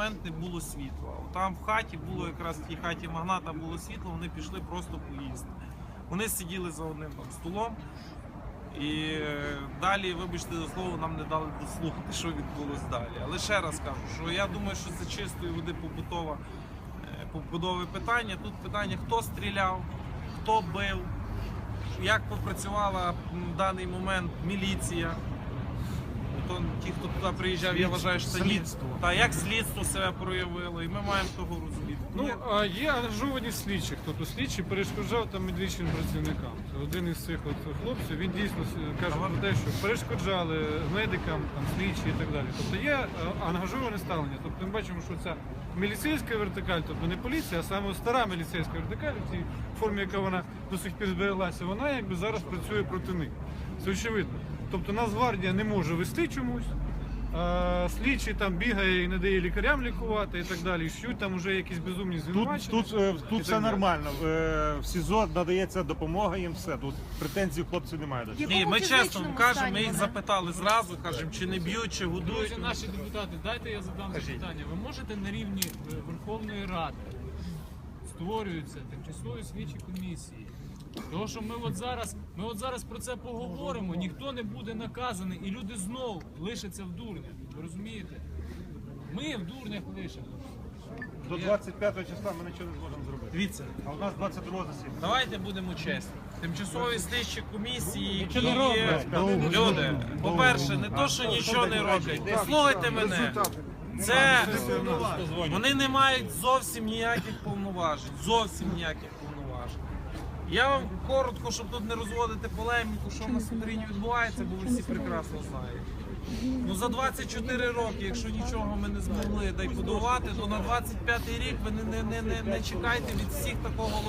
момент не було світла. Там в хаті було якраз в тій хаті магната було світло, вони пішли просто поїсти. Вони сиділи за одним там столом. І далі, вибачте за слово, нам не дали дослухати, що відбулось далі. Але ще раз кажу, що я думаю, що це чистої води побутова, е, побудове питання. Тут питання, хто стріляв, хто бив, як попрацювала в даний момент міліція. То ті, хто туди приїжджав, я вважаю, що це ні. Слідство. Та як слідство себе проявило, і ми маємо того розуміти. Ну, а є ангажовані слідчі. Тобто слідчі перешкоджав там медичним працівникам. Це один із цих от хлопців, він дійсно с- каже про те, що перешкоджали медикам, там, слідчі і так далі. Тобто є е, ангажоване ставлення. Тобто ми бачимо, що ця міліцейська вертикаль, тобто не поліція, а саме стара міліцейська вертикаль, в тій формі, яка вона до сих пір збереглася, вона якби зараз працює проти них. Це очевидно. Тобто Нацгвардія не може вести чомусь. А, слідчий там бігає і не дає лікарям лікувати і так далі. І шють там вже якісь безумні Тут, звинувачення. тут, е, тут все далі. нормально. Е, В СІЗО надається допомога їм все. Тут претензій хлопців немає. до цього. Ні, ми чесно кажемо, ми їх запитали зразу, кажемо, чи не б'ють, чи Друзі, годують. наші депутати, дайте я задам запитання. Ви можете на рівні е, Верховної Ради створюються тимчасові слідчі комісії. Тому що ми от зараз, ми от зараз про це поговоримо, ніхто не буде наказаний, і люди знову лишаться в дурнях. Ви розумієте? Ми в дурнях лишимо. До 25 числа ми нічого не зможемо зробити. Дивіться, А у нас 22 засідання. давайте будемо чесні. Тимчасові слідчі комісії Нічого не і люди. По-перше, не то, що нічого не роблять. Послухайте мене. Це вони не мають зовсім ніяких повноважень. Зовсім ніяких повноважень. Я вам коротко, щоб тут не розводити полеміку, що на Сандрині відбувається, бо ви всі прекрасно знаєте. Ну за 24 роки, якщо нічого ми не змогли дай подавати, то на 25 рік ви не, не, не, не, чекайте від всіх такого лояльності.